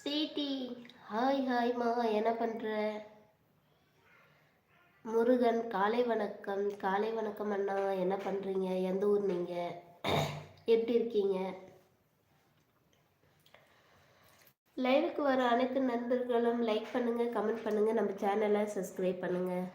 Sweetie hi ஹாய்மா என்ன பண்ணுற முருகன் காலை வணக்கம். காலை வணக்கம் அண்ணா. என்ன பண்ணுறீங்க எந்த ஊர் நீங்கள் எப்படி இருக்கீங்க? லைவுக்கு வர அனைத்து நண்பர்களும் லைக் பண்ணுங்கள் கமெண்ட் பண்ணுங்கள் நம்ம சேனலை சப்ஸ்கிரைப் பண்ணுங்கள்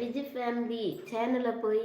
விஜய் ஃபேமிலி சேனலை போய்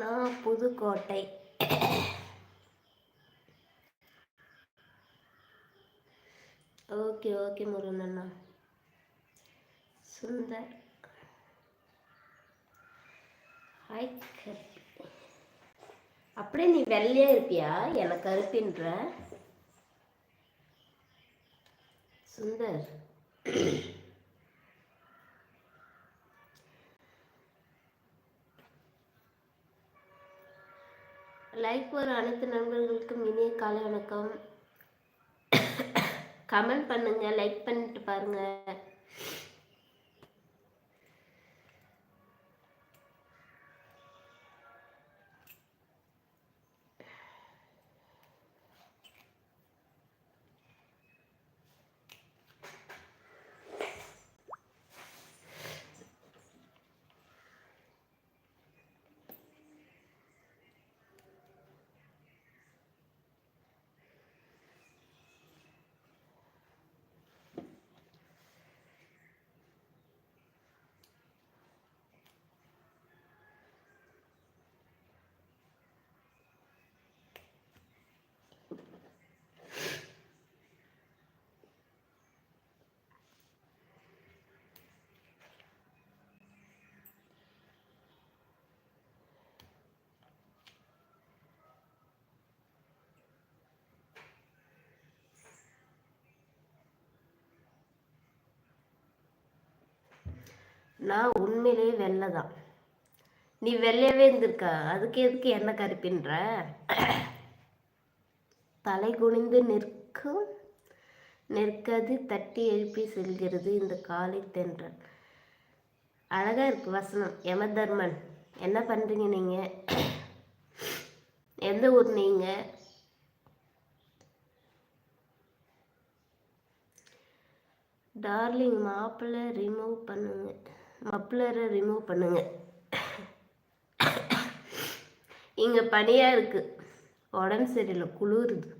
நான் புதுக்கோட்டை. ஓகே ஓகே முருகன் அண்ணா சுந்தர். ஹாய் கருப்பி அப்படியே நீ வெள்ளையா இருப்பியா? எனக்கு கருப்பின்ற. சுந்தர். லைக் வரும் அனைத்து நண்பர்களுக்கும் இனிய காலை வணக்கம். கமெண்ட் பண்ணுங்கள் லைக் பண்ணிட்டு பாருங்கள் நான் உண்மையிலேயே வெள்ளை தான் நீ வெள்ளையவே இருந்திருக்க. அதுக்கு எதுக்கு என்ன கருப்பின்ற? தலை குனிந்து நிற்கும் நிற்கது தட்டி எழுப்பி செல்கிறது இந்த காலை தென்றல். அழகா இருக்கு வசனம். யமதர்மன் என்ன பண்றீங்க நீங்க? எந்த ஊர் நீங்க? டார்லிங் மாப்பிள்ளை ரிமூவ் பண்ணுங்க. மப்ளரை ரிமூவ் பண்ணுங்க. இங்கே பனியாக இருக்குது உடம்பு சரியில்லை குளிருது.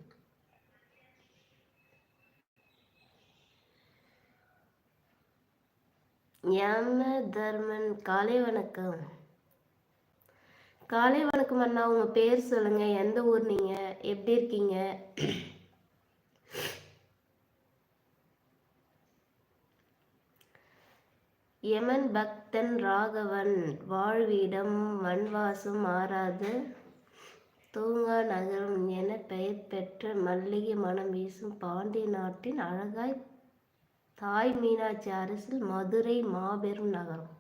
யம தர்மன் காலை வணக்கம். காலை வணக்கம் அண்ணா உங்கள் பேர் சொல்லுங்கள் எந்த ஊர் நீங்கள் எப்படி இருக்கீங்க? யமன் பக்தன் ராகவன் வாழ்விடம் மண்வாசம் மாறாது தூங்கா நகரம் என பெயர் பெற்ற மல்லிகை மனம் வீசும் பாண்டிய நாட்டின் அழகாய் தாய் மீனாட்சி அரசில் மதுரை மாபெரும் நகரம்.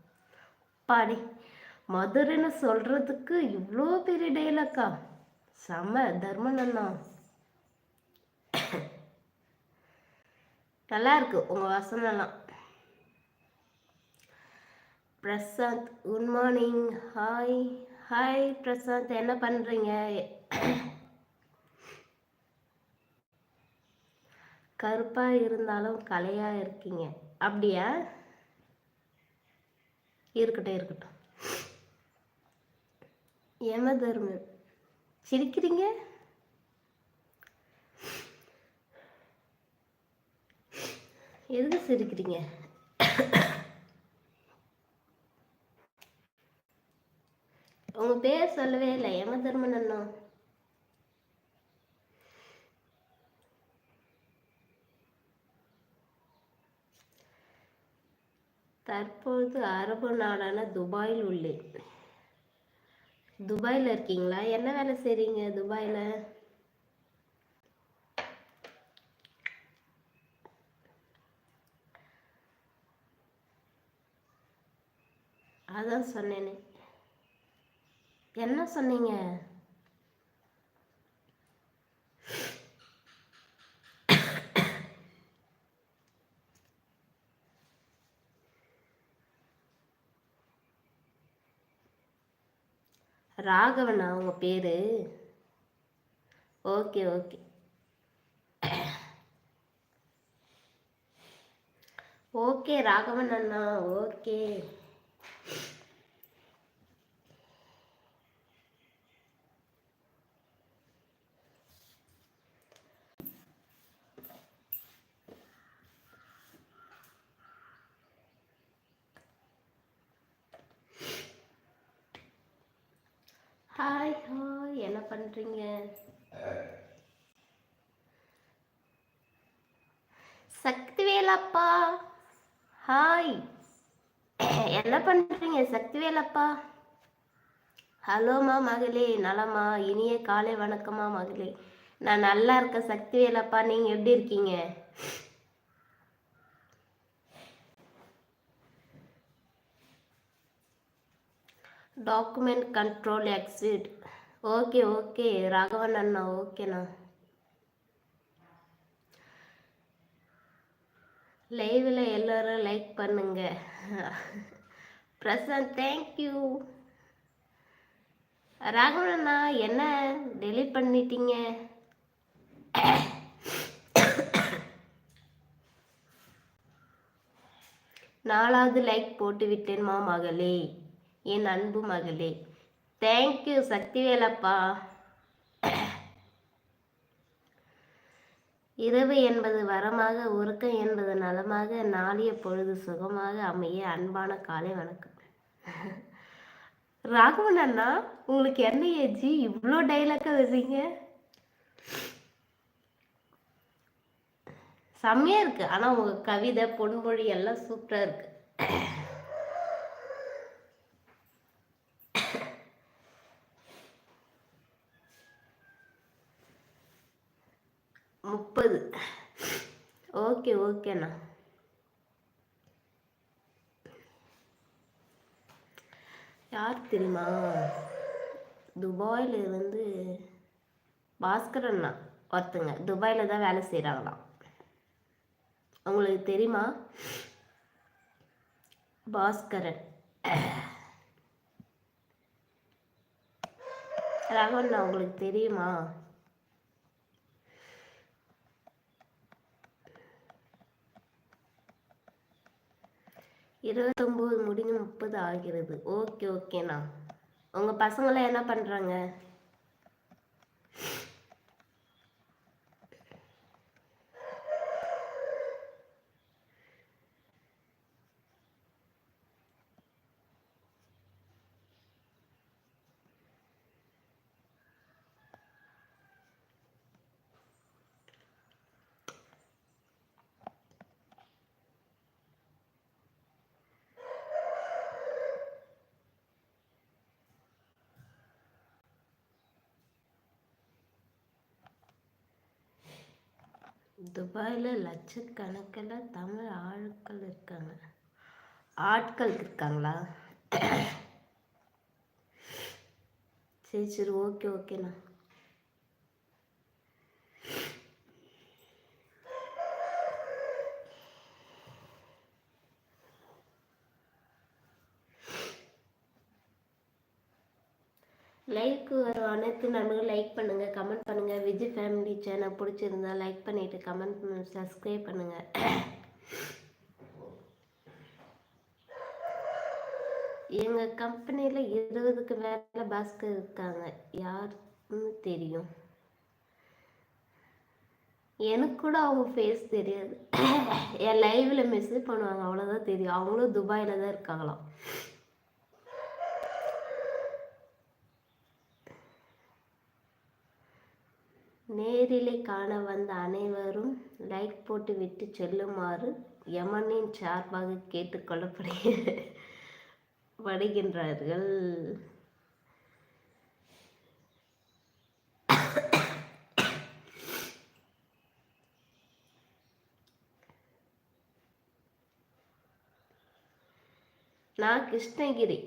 பாடி மதுரைன்னு சொல்றதுக்கு இவ்வளோ பெரிய டைலாக்கா? செம தர்மன் அண்ணா நல்லா இருக்கு உங்க வசனம்லாம். Prashanth good morning hi hi Prashanth என்ன பண்ணுறீங்க கருப்பாக இருந்தாலும் கலையாக இருக்கீங்க. அப்படியா? இருக்கட்டும் இருக்கட்டும். யம தர்மன் சிரிக்கிறீங்க? எதுக்கு சிரிக்கிறீங்க? உங்க பேர் சொல்லவே இல்லை. ஏமா தருமன் அண்ணா தற்பொழுது அரபு நாடான துபாயில் உள்ளேன். துபாயில் இருக்கீங்களா? என்ன வேலை செய்கிறீங்க துபாயில்? அதான் சொன்னேனே. என்ன சொன்னீங்க? ராகவனா உங்க பேரு? Okay okay. ஓகே ராகவன் அண்ணா ஓகே ஹாய் ஹாய் என்ன பண்றீங்க சக்திவேலப்பா ஹாய் என்ன பண்றீங்க? சக்திவேலப்பா ஹலோமா மகளே. நலமா? இனிய காலை வணக்கமா மகளே. நான் நல்லா இருக்கேன் சக்திவேலப்பா நீங்க எப்படி இருக்கீங்க? Document control exit okay okay Raghavan அண்ணா ஓகேண்ணா லைவில் எல்லோரும் லைக் பண்ணுங்க. பிரசாந்த் தேங்க்யூ ராகவன் என்ன டெலிட் பண்ணிட்டீங்க? நாலாவது லைக் போட்டு விட்டேன்மா மகளே. என் அன்பு மகளே. தேங்க்யூ சக்திவேலப்பா. இரவு என்பது வரமாக உறக்கம் என்பது நலமாக நாளிய பொழுது சுகமாக அமைய அன்பான காலை வணக்கம். ராகவன் அண்ணா உங்களுக்கு என்ன ஏஜி? இவ்வளோ டைலாக்காக வருவீங்க செம்மையாக இருக்குது ஆனால் உங்கள் கவிதை பொன்மொழி எல்லாம் சூப்பராக இருக்குது முப்பது ஓகே ஓகேண்ணா. யார் தெரியுமா? துபாயில் வந்து பாஸ்கரண்ணா ஒருத்தங்க. துபாயில் தான் வேலை செய்கிறாங்களாம் உங்களுக்கு தெரியுமா? பாஸ்கரன் ராகவண்ணா உங்களுக்கு தெரியுமா? இருபத்தொம்போது முடிஞ்சு முப்பது ஆகிறது. ஓகே ஓகேண்ணா. உங்கள் பசங்களாம் என்ன பண்ணுறாங்க துபாயில் லட்சக்கணக்கில் தமிழ் ஆட்கள் இருக்காங்க. ஆட்கள் இருக்காங்களா? சரி சரி ஓகே ஓகேண்ணா. லைக்கு வரும் அனைத்து நண்பர்கள் லைக் பண்ணுங்க கமெண்ட் பண்ணுங்க. விஜய் ஃபேமிலி சேனல் பிடிச்சிருந்தா லைக் பண்ணிட்டு கமெண்ட் சப்ஸ்கிரைப் பண்ணுங்க. எங்கள் கம்பெனியில் இருபதுக்கு மேலே பாஸ்கர் இருக்காங்க. யாருன்னு தெரியும். எனக்கு கூட அவங்க ஃபேஸ் தெரியாது. என் லைவில் மெசேஜ் பண்ணுவாங்க அவ்வளோதான் தெரியும். அவங்களும் துபாயில் தான் இருக்காங்களாம். நேரிலே காண வந்த அனைவரும் லைக் போட்டு விட்டு செல்லுமாறு யமனின் சார்பாக கேட்டுக்கொள்ளப்படு படுகின்றார்கள். நான் கிருஷ்ணகிரி.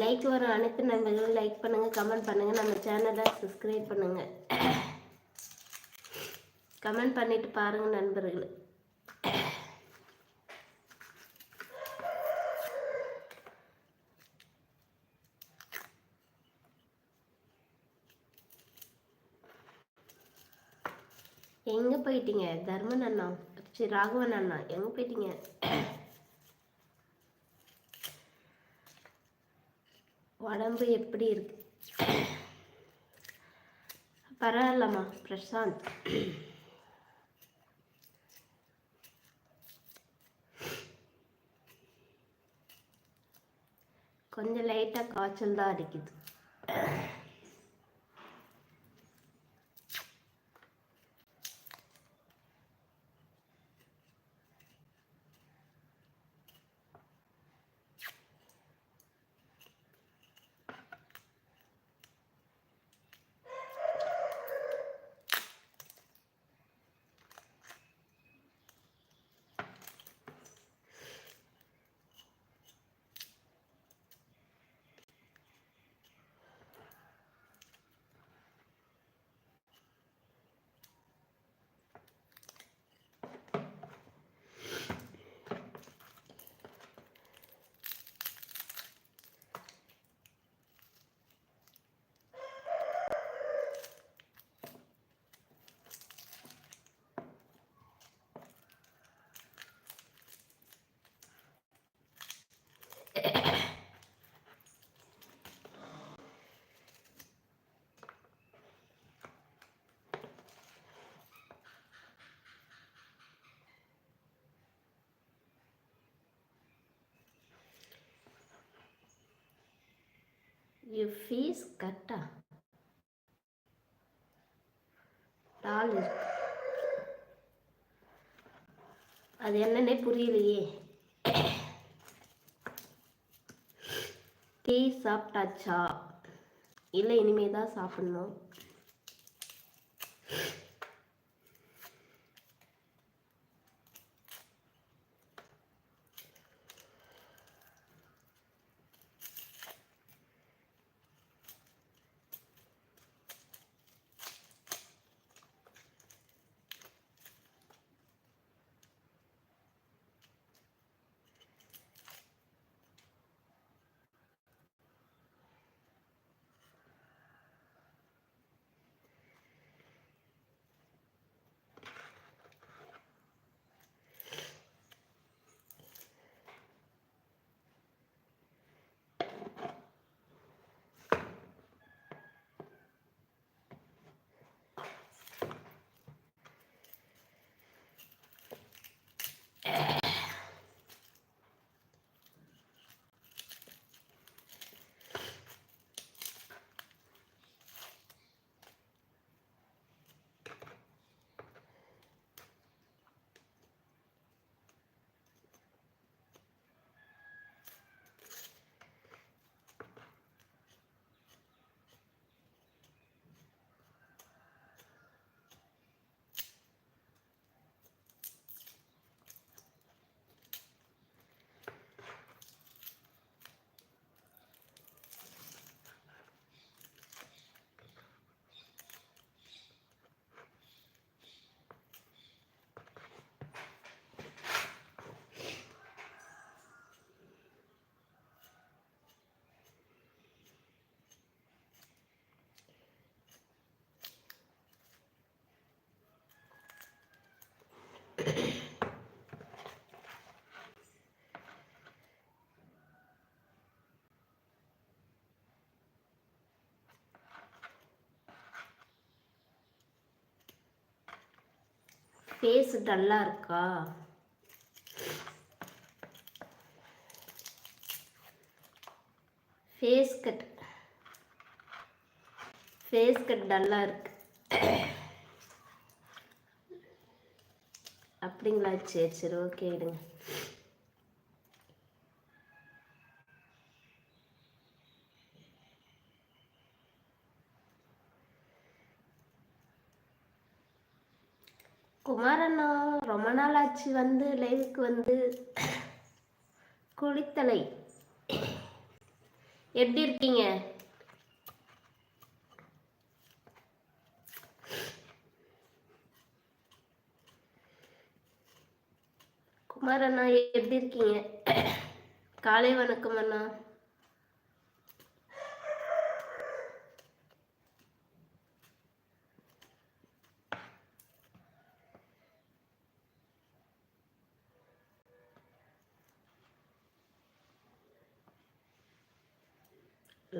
லைக் வரும் அனைத்து நண்பர்களும் லைக் பண்ணுங்கள் கமெண்ட் பண்ணுங்கள் நம்ம சேனலை சப்ஸ்கிரைப் பண்ணுங்கள் கமெண்ட் பண்ணிட்டு பாருங்கள் நண்பர்கள். எங்கே போயிட்டீங்க? தர்மன் அண்ணா சரி ராகவன் அண்ணா எங்கே போயிட்டீங்க? உடம்பு எப்படி இருக்கு? பரவாயில்லம்மா பிரசாந்த். கொஞ்சம் லைட்டாக காய்ச்சல் தான் அடிக்குது. யூ ஃபீஸ் கட்டா. டால் இருக்கு. அது என்னன்னே புரியலையே. டீ சாப்பிட்டாச்சா? இல்லை இனிமே தான் சாப்பிட்ணும். ஃபேஸ் டல்லாக இருக்கா? ஃபேஸ் கட் ஃபேஸ் கட் டல்லாக இருக்கு. அப்படிங்களா சரி சரி ஓகே விடுங்க குமாரண்ணா ரொம்ப நாள் ஆச்சு வந்து லைவுக்கு வந்து. குளித்தலை. எப்படி இருக்கீங்க? குமாரண்ணா எப்படி இருக்கீங்க? காலை வணக்கம் அண்ணா.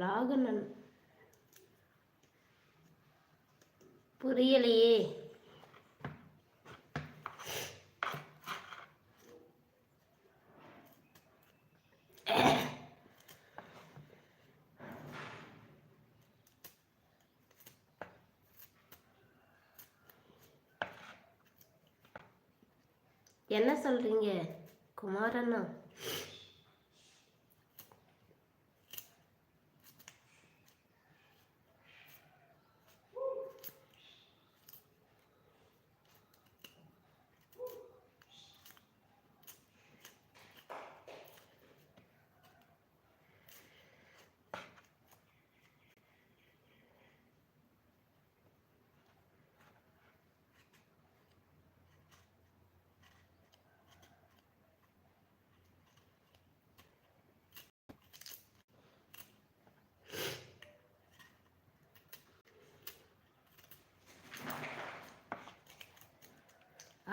லாகனன். புரியலையே. என்ன சொல்றீங்க குமாரண்ணா?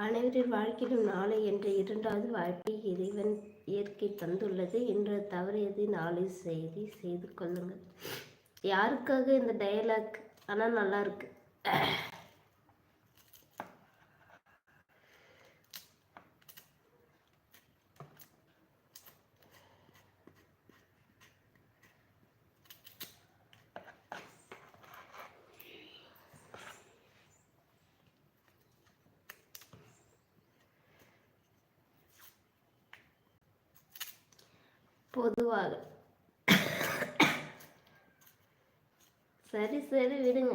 அனைவரின் வாழ்க்கையிலும் நாளை என்ற இரண்டாவது வாய்ப்பை இறைவன் இயற்கை தந்துள்ளது என்ற தவறியது நாளை செய்தி செய்து கொள்ளுங்கள். யாருக்காக இந்த டயலாக் ஆனால் நல்லா பொதுவாக. சரி சரி விடுங்க.